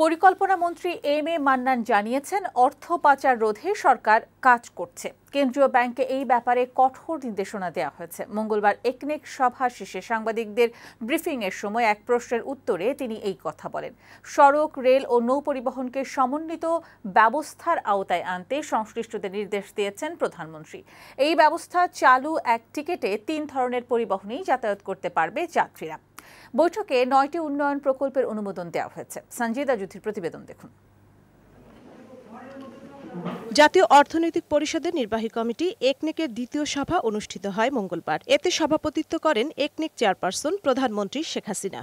পরিকল্পনা মন্ত্রী M A Mannan জানিয়েছেন, অর্থ পাচার রোধে সরকার কাজ করছে। কেন্দ্রীয় ব্যাংকে এই ব্যাপারে কঠোর নির্দেশনা দেওয়া হয়েছে। মঙ্গলবার একনেক সভা শেষে সাংবাদিকদের ব্রিফিংয়ের সময় এক প্রশ্নের উত্তরে তিনি এই কথা বলেন। সড়ক, রেল ও নৌ পরিবহনকে সমন্বিত ব্যবস্থার আওতায় আনতে সংশ্লিষ্টদের নির্দেশ দিয়েছেন প্রধানমন্ত্রী। এই ব্যবস্থা চালু এক টিকেটে তিন ধরনের পরিবহনেই যাতায়াত করতে পারবে যাত্রীরা। বৈঠকে নয়টি উন্নয়ন প্রকল্পের অনুমোদন দেওয়া হয়েছে। সঞ্জিদা যুথির প্রতিবেদন দেখুন। জাতীয় অর্থনৈতিক পরিষদের নির্বাহী কমিটি একনেকের দ্বিতীয় সভা অনুষ্ঠিত হয় মঙ্গলবার। এতে সভাপতিত্ব করেন একনেক চেয়ারপারসন প্রধানমন্ত্রী শেখ হাসিনা।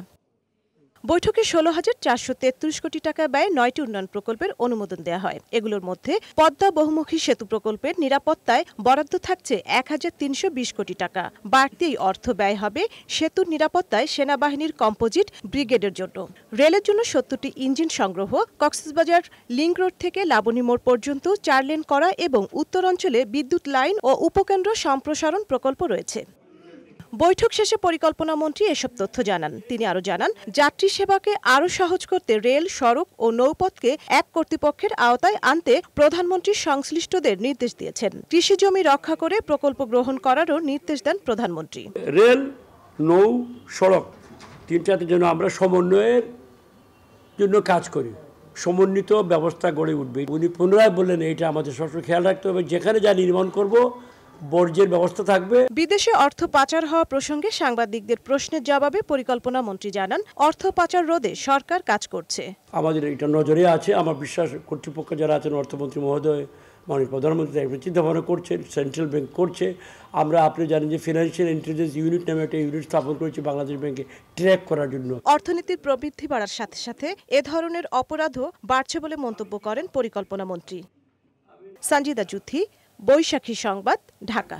বৈঠকে ষোলো হাজার চারশো তেত্রিশ কোটি টাকা ব্যয়ে নয়টি উন্নয়ন প্রকল্পের অনুমোদন দেওয়া হয়। এগুলোর মধ্যে পদ্মা বহুমুখী সেতু প্রকল্পের নিরাপত্তায় বরাদ্দ থাকছে এক হাজার তিনশো বিশ কোটি টাকা। বাড়তি এই অর্থ ব্যয় হবে সেতুর নিরাপত্তায় সেনাবাহিনীর কম্পোজিট ব্রিগেডের জন্য। রেলের জন্য সত্তরটি ইঞ্জিন সংগ্রহ, কক্সবাজার লিঙ্ক রোড থেকে লাবণী মোড় পর্যন্ত চার লেন করা এবং উত্তরাঞ্চলে বিদ্যুৎ লাইন ও উপকেন্দ্র সম্প্রসারণ প্রকল্প রয়েছে। বৈঠক শেষে পরিকল্পনা মন্ত্রী এসব তথ্য জানান। তিনি আরও জানান, যাত্রী সেবাকে আরও সহজ করতে রেল, সড়ক ও নৌপথকে এক কর্তৃপক্ষের আওতায় আনতে প্রধানমন্ত্রী সংশ্লিষ্টদের নির্দেশ দিয়েছেন। কৃষি জমি রক্ষা করে প্রকল্প গ্রহণ করারও নির্দেশ দেন প্রধানমন্ত্রী। রেল, নৌ, সড়ক তিনটাতে যেন আমরা সমন্বয়ের জন্য কাজ করি। সমন্বিত ব্যবস্থা গড়ে উঠবে। উনি পুনরায় বললেন এটা আমাদের সবসময় খেয়াল রাখতে হবে। যেখানে যা নির্মাণ করব বর্জ্যের ব্যবস্থা থাকবে। বিদেশে অর্থ পাচার হওয়া প্রসঙ্গে সাংবাদিকদের প্রশ্নের জবাবে পরিকল্পনা মন্ত্রী জানান অর্থ পাচার রোধে সরকার কাজ করছে। আমাদের এটা নজরে আছে আমার বিশ্বাস কর্তৃপক্ষ যারা আছেন অর্থমন্ত্রী মহোদয় মাননীয় প্রধানমন্ত্রী একটা চিন্তাভাবনা করছেন সেন্ট্রাল ব্যাংক করছে। আমরা আপনি জানেন যে ফিনান্সিয়াল ইন্টেলিজেন্স ইউনিট নামে একটা ইউনিট স্থাপন করেছি বাংলাদেশ ব্যাংকে ট্র্যাক করার জন্য। অর্থনীতির প্রবৃদ্ধি বাড়ার সাথে সাথে এ ধরনের অপরাধও বাড়ছে বলে মন্তব্য করেন পরিকল্পনা মন্ত্রী। সঞ্জিদা জুথি বৈশাখী সংবাদ ঢাকা।